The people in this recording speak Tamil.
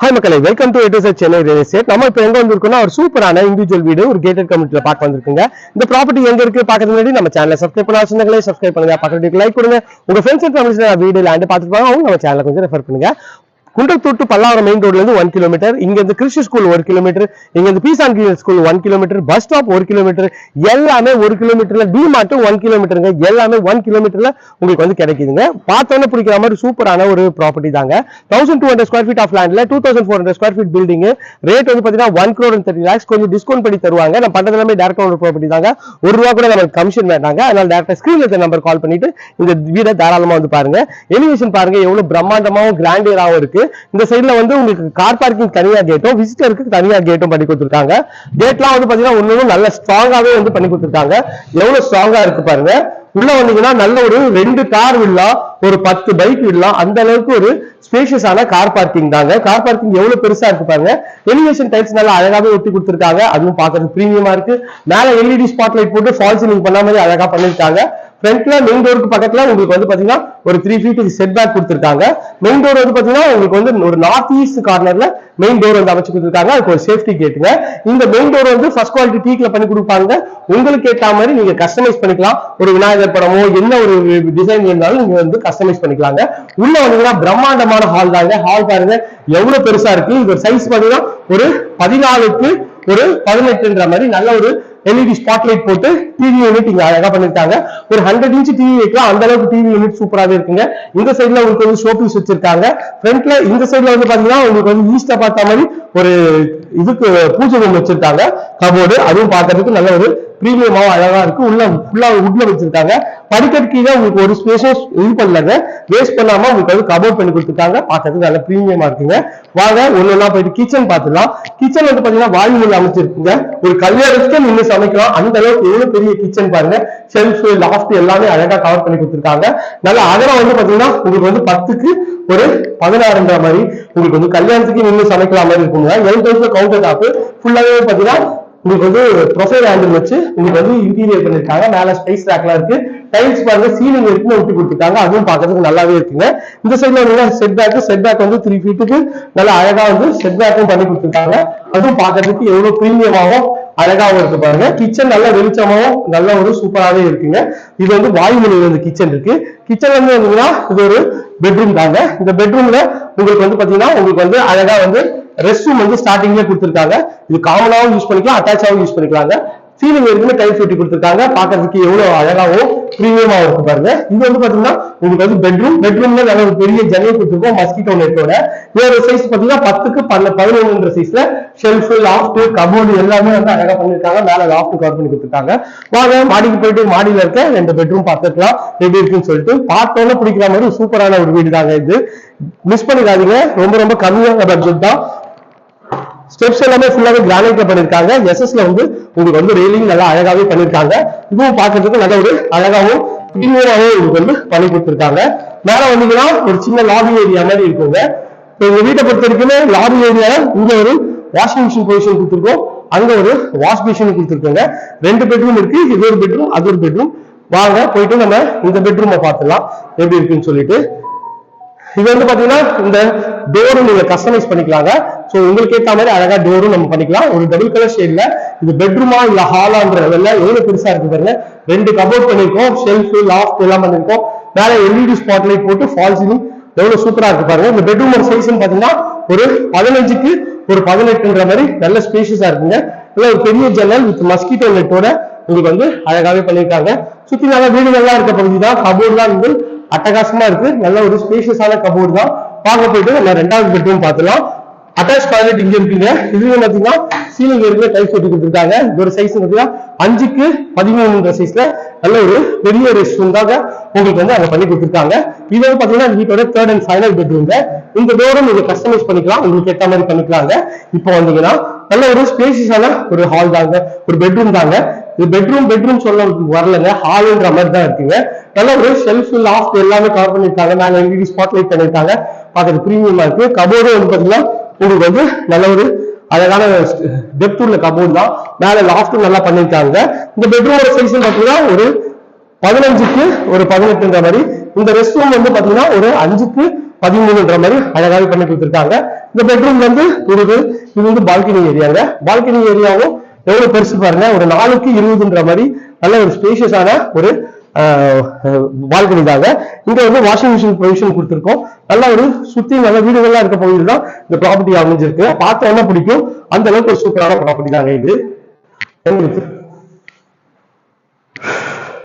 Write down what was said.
ஹாய் மக்களை வெல்கம் டு எட்டு சென்னை ரியல் எஸ்டேட் நம்ம இப்போ எங்க வந்திருக்கோம்னா ஒரு சூப்பரான இண்டிவிஜுவல் வீடு ஒரு கேட்டட் கம்யூனிட்டில பார்க்க வந்திருக்குங்க. இந்த ப்ராப்பர்ட்டி எங்க இருக்கு பாக்கிறது முன்னாடி நம்ம சேனலை சப்ஸ்கிரைப் பண்ணா சொன்னங்களே சப்ஸ்கிரைப் பண்ணுங்க பக்கத்துக்கு லைக் கொடுங்க. உங்க ஃப்ரெண்ட்ஸ் அண்ட் ஃபேமிலிஸ் வீடு லேண்ட் பார்த்துட்டு போங்க. அவங்க நம்ம சேனலை கொஞ்சம் ரெஃபர் பண்ணுங்க. குண்டத்தூட்டு பல்லாவரம் மெயின் ரோட்லேருந்து ஒன் கிலோமீட்டர் இங்கேருந்து கிறிஸ்டி ஸ்கூல் ஒரு கிலோமீட்டர் இங்கேருந்து பீசான் school one kilometre bus stop ஒரு கிலோமீட்டர் எல்லாமே ஒரு கிலோமீட்டரில் டி மார்ட்டும் ஒன் கிலோமீட்டருங்க எல்லாமே ஒன் கிலோமீட்டரில் உங்களுக்கு வந்து கிடைக்குதுங்க. பார்த்தோன்னே பிடிக்கிற மாதிரி சூப்பரான ஒரு ப்ராப்பர்ட்டி தாங்க. Thousand two hundred square feet of லேண்டில் two thousand four hundred square feet building rate வந்து பார்த்தீங்கன்னா one crore and thirty lakhs கொஞ்சம் டிஸ்கவுண்ட் பண்ணி தருவாங்க. நான் பண்றது எல்லாமே டேரக்டாக ஒரு ப்ராப்பர்ட்டி தாங்க. ஒரு ரூபா கூட நமக்கு கமிஷன் வேண்டாங்க. அதனால் டேரக்டாக ஸ்க்ரீனில் இருக்க நம்பர் கால் பண்ணிட்டு இந்த வீடை தாராளமாக வந்து பாருங்க. எலிவேஷன் பாருங்க. எவ்வளோ பிரம்மாண்டமாகவும் கிராண்டியராகவும் இருக்கு. இந்த சைடுல வந்து உங்களுக்கு கார் பார்க்கிங் தனியா கேட்டும் விசிட்டருக்கு தனியா கேட்டும் பண்ணி கொடுத்துருக்காங்க. கேட்லாம் வந்து பாத்தீங்கன்னா ஒண்ணு நல்ல ஸ்ட்ராங்காவே வந்து பண்ணி கொடுத்துருக்காங்க. எவ்வளவு ஸ்ட்ராங்கா இருக்கு பாருங்க. உள்ள வந்தீங்கன்னா நல்ல ஒரு ரெண்டு கார் விடலாம் ஒரு பத்து பைக் விடலாம் அந்த அளவுக்கு ஒரு ஸ்பேஷியஸான கார் பார்க்கிங் தாங்க. கார் பார்க்கிங் எவ்வளவு பெருசா இருக்கு பாருங்க. எலிவேஷன் டைப்ஸ் நல்லா அழகாவே ஒட்டி கொடுத்துருக்காங்க. அதுவும் பாக்குறது பிரீமியமா இருக்கு. மேல எல்இடி ஸ்பாட் லைட் போட்டு ஃபால் சீலிங் பண்ண மாதிரி அழகா பண்ணிருக்காங்க ஃப்ரண்ட்ல மெயின் டோருக்கு பக்கத்துல உங்களுக்கு வந்து பாத்தீங்கன்னா ஒரு த்ரீ ஃபீட்டுக்கு செட் பேக் கொடுத்துருக்காங்க. மெயின் டோர் வந்து பாத்தீங்கன்னா உங்களுக்கு வந்து ஒரு நார்த் ஈஸ்ட் கார்னர்ல மெயின் டோர் வந்து அமைச்சு கொடுத்துருக்காங்க. அதுக்கு ஒரு சேஃப்டி கேட்டுங்க இந்த மெயின் டோர் வந்து ஃபர்ஸ்ட் குவாலிட்டி டீக்ல பண்ணி கொடுப்பாங்க. உங்களுக்கு ஏற்ற மாதிரி நீங்க கஸ்டமைஸ் பண்ணிக்கலாம். ஒரு விநாயகர் படமோ என்ன ஒரு டிசைன் இருந்தாலும் நீங்க வந்து கஸ்டமைஸ் பண்ணிக்கலாங்க. உள்ள வந்தீங்கன்னா பிரம்மாண்டமான ஹால் தாங்க ஹால் பாருங்க எவ்வளவு பெருசா இருக்கு. இது சைஸ் பாத்தீங்கன்னா ஒரு பதினாலுக்கு ஒரு பதினெட்டுன்ற மாதிரி நல்ல ஒரு எல்இடி ஸ்பாட்லைட் போட்டு டிவி யூனிட் இங்க அழகா பண்ணிருக்காங்க. ஒரு ஹண்ட்ரட் இன்ச் டிவி வைக்கலாம். அந்த அளவுக்கு டிவி யூனிட் சூப்பராகவே இருக்குங்க. இந்த சைடுல உங்களுக்கு வந்து ஷோபீஸ் வச்சிருக்காங்க. ஃப்ரண்ட்ல இந்த சைட்ல வந்து பாத்தீங்கன்னா உங்களுக்கு வந்து ஈஸ்டா பார்த்த மாதிரி ஒரு இதுக்கு பூஜை ரூம் வச்சிருக்காங்க. கபோர்டு அதுவும் பாக்குறதுக்கு நல்ல ஒரு பிரீமியமாவும் அழகா இருக்கு. உள்ள ஃபுல்லா உட்ல வச்சிருக்காங்க. படிக்கட்டு கீழே உங்களுக்கு ஒரு ஸ்பேஸும் இது பண்ணலங்க. வேஸ்ட் பண்ணாம உங்களுக்கு வந்து கபோர்ட் பண்ணி கொடுத்துருக்காங்க பார்க்கறதுக்கு நல்ல ப்ரீமியமா இருக்குங்க. வாங்க ஒண்ணு போயிட்டு கிச்சன் பார்த்துலாம் கிச்சன் வந்து பாத்தீங்கன்னா வாயு மொழி அமைச்சிருக்குங்க. ஒரு கல்யாணத்துக்கு நின்று சமைக்கலாம். அந்த அளவுக்கு எவ்வளவு பெரிய கிச்சன் பாருங்க. செல்ஃப் லாஃப்ட் எல்லாமே அழகா கவர் பண்ணி கொடுத்துருக்காங்க. நல்ல அகலம் வந்து பாத்தீங்கன்னா உங்களுக்கு வந்து பத்துக்கு ஒரு பதினாறுன்ற மாதிரி. உங்களுக்கு வந்து கல்யாணத்துக்கு நின்று சமைக்கலாம் மாதிரி இருக்குங்க. எல் தௌசண்ட் கவுண்டர் டாப் ஃபுல்லாவே பாத்தீங்கன்னா உங்களுக்கு வந்து ப்ரொஃபைல் ஹேண்டில் வச்சு உங்களுக்கு வந்து இன்டீரியர் பண்ணிருக்காங்க. மேல ஸ்பேஸ் ரேக்லாம் இருக்கு. டைல்ஸ் பாருங்க சீலிங் இருக்குன்னு ஒட்டி கொடுத்துருக்காங்க அதுவும் பார்க்கறதுக்கு நல்லாவே இருக்குங்க. இந்த சைடுல வந்து செட் பேக் செட் பேக் வந்து த்ரீ ஃபீட்டுக்கு நல்லா அழகா வந்து செட் பேக்கும் பண்ணி கொடுத்துருக்காங்க. அதுவும் பார்க்கறதுக்கு எவ்வளவு பிரீமியமாகவும் அழகாவும் இருக்கு பாருங்க. கிச்சன் நல்ல வெளிச்சமாவும் நல்ல ஒரு சூப்பராகவே இருக்குங்க. இது வந்து வாயுமொழி வந்து கிச்சன் இருக்கு. கிச்சன் வந்து வந்தீங்கன்னா இது ஒரு பெட்ரூம் தாங்க. இந்த பெட்ரூம்ல உங்களுக்கு வந்து பாத்தீங்கன்னா உங்களுக்கு வந்து அழகா வந்து ரெஸ்ட் ரூம் வந்து ஸ்டார்டிங்லேயே கொடுத்துருக்காங்க. இது காமனாகவும் யூஸ் பண்ணிக்கலாம் அட்டாச்சாகவும் யூஸ் பண்ணிக்கலாங்க. சீலிங் இருக்குன்னு டைல்ஸ் ஒட்டி கொடுத்துருக்காங்க. பாக்குறதுக்கு எவ்வளவு அழகாவும் பிரீமியமா இருக்கும் பாருங்க. இது வந்து பாத்தீங்கன்னா உங்களுக்கு வந்து பெட்ரூம் பெட்ரூம்ல நல்ல ஒரு பெரிய ஜன்னல் கொடுத்துருக்கோம் மஸ்கிட்டோ நெட்டோட வேற சைஸ் பாத்தீங்கன்னா பத்துக்கு பன்ன பதினொன்றுன்ற சைஸ்ல ஷெல்ஃப் லாஃப்ட் கபோர்டு எல்லாமே வந்து அழகா பண்ணிருக்காங்க. மேல லாஃப்ட் கவர் பண்ணி கொடுத்துருக்காங்க. வாங்க மாடிக்கு போயிட்டு மாடியில இருக்க ரெண்டு பெட்ரூம் பார்த்துக்கலாம். எப்படி இருக்குன்னு சொல்லிட்டு பார்த்தோன்னே பிடிக்கிற மாதிரி சூப்பரான ஒரு வீடு தாங்க இது. மிஸ் பண்ணிடாதீங்க ரொம்ப ரொம்ப கம்மியான பட்ஜெட் தான். ஸ்டெப்ஸ் எல்லாமே ஃபுல்லாவே கிரானைட்ல பண்ணிருக்காங்க. எஸ்எஸ்ல வந்து உங்களுக்கு வந்து ரெயிலிங் நல்லா அழகாவே பண்ணிருக்காங்க. இதுவும் பாக்குறதுக்கு நல்ல ஒரு அழகாவும் பிரீமியமாவும் உங்களுக்கு வந்து பண்ணி கொடுத்துருக்காங்க. மேல வந்தீங்கன்னா ஒரு சின்ன லாபி ஏரியா மாதிரி இருக்குங்க. இப்போ எங்க வீட்டை பொறுத்த வரைக்குமே லாபி ஏரியா இங்க ஒரு வாஷிங் மிஷின் பொசிஷன் கொடுத்துருக்கோம். அங்க ஒரு வாஷ் மிஷின் கொடுத்துருக்கோங்க. ரெண்டு பெட்ரூம் இருக்கு. இது ஒரு பெட்ரூம் அது ஒரு பெட்ரூம் வாங்க போயிட்டு நம்ம இந்த பெட்ரூமை பார்த்துலாம் எப்படி இருக்குன்னு சொல்லிட்டு இது வந்து பாத்தீங்கன்னா இந்த டோரும் நீங்க கஸ்டமைஸ் பண்ணிக்கலாங்க. சோ உங்களுக்கு ஏத்த மாதிரி அழகா டோரும் நம்ம பண்ணிக்கலாம். ஒரு டபுள் கலர் ஷேட்ல இது பெட்ரூமா இல்ல ஹாலான்ற லெவல்ல எவ்வளவு பெருசா இருக்கு பாருங்க. ரெண்டு கபோர்ட் பண்ணிருக்கோம். ஷெல்ஃப் லாஃப்ட் எல்லாம் பண்ணிருக்கோம். மேல எல்இடி ஸ்பாட் லைட் போட்டு ஃபால் சீலிங் எவ்வளவு சூப்பரா இருக்கு பாருங்க. இந்த பெட்ரூம் சைஸ் பாத்தீங்கன்னா ஒரு பதினஞ்சுக்கு ஒரு பதினெட்டுன்ற மாதிரி நல்ல ஸ்பேஷியஸா இருக்குங்க. இல்ல ஒரு பெரிய ஜன்னல் வித் மஸ்கிட்டோ நெட்டோட உங்களுக்கு வந்து அழகாவே பண்ணிருக்காங்க. சுத்தி நல்லா வீடுகள்லாம் இருக்க பகுதி தான். கபோர்ட்லாம் வந்து அட்டகாசமா இருக்கு. நல்ல ஒரு ஸ்பேஷியஸான கபோர்டு தான். பார்க்க போயிட்டு நம்ம ரெண்டாவது பெட்ரூம் பார்த்துலாம் அட்டாச் டாய்லெட் இங்க இருக்குங்க. இது பாத்தீங்கன்னா சீலிங் இருக்கு டைல்ஸ் ஒட்டி கொடுத்துருக்காங்க. இந்த ஒரு சைஸ் பாத்தீங்கன்னா அஞ்சுக்கு பதிமூணுன்ற சைஸ்ல நல்ல ஒரு பெரிய ரெஸ்ட் ரூம் தாங்க உங்களுக்கு வந்து அங்க பண்ணி கொடுத்துருக்காங்க. இது வந்து பாத்தீங்கன்னா வீட்டோட தேர்ட் அண்ட் ஃபைனல் பெட்ரூம்ங்க இந்த டோரும் நீங்க கஸ்டமைஸ் பண்ணிக்கலாம். உங்களுக்கு ஏற்ற மாதிரி பண்ணிக்கலாங்க. இப்போ வந்தீங்கன்னா நல்ல ஒரு ஸ்பேசிஸான ஒரு ஹால் தாங்க. ஒரு பெட்ரூம் தாங்க. இது பெட்ரூம் பெட்ரூம் சொல்ல வரலங்க. ஹால்ன்ற மாதிரி தான் இருக்குங்க. நல்ல ஒரு ஷெல்ஃப் லாஃப்ட் எல்லாமே கவர் பண்ணியிருக்காங்க. நாங்கள் எல்இடி ஸ்பாட் லைட் பண்ணிருக்காங்க பார்க்கறது பிரீமியமா இருக்கு. கபோர்டும் வந்து பாத்தீங்கன்னா உங்களுக்கு வந்து நல்ல ஒரு அழகான டெப்த் உள்ள கபோர்டு தான். மேல லாஃப்டும் நல்லா பண்ணிருக்காங்க இந்த பெட்ரூமோட சைஸ் பாத்தீங்கன்னா ஒரு பதினஞ்சுக்கு ஒரு பதினெட்டுன்ற மாதிரி. இந்த ரெஸ்ட் ரூம் வந்து பாத்தீங்கன்னா ஒரு அஞ்சுக்கு பதிமூணுன்ற மாதிரி அழகாக பண்ணி கொடுத்துருக்காங்க. இந்த பெட்ரூம் வந்து உங்களுக்கு இது வந்து பால்கனி ஏரியாங்க பால்கனி ஏரியாவும் எவ்வளவு பெருசு பாருங்க. ஒரு நாலுக்கு இருபதுன்ற மாதிரி நல்ல ஒரு ஸ்பேஷியஸான ஒரு பால்கனி தாங்க. இங்க வந்து வாஷிங் மிஷின் பொசிஷன் கொடுத்துருக்கோம். நல்ல ஒரு சுத்தி நல்ல வீடுகள்லாம் இருக்க பகுதியில் தான் இந்த ப்ராப்பர்ட்டி அமைஞ்சிருக்கு. பார்த்த என்ன பிடிக்கும். அந்த அளவுக்கு ஒரு சூப்பரான ப்ராப்பர்ட்டி தாங்க இது. உங்களுக்கு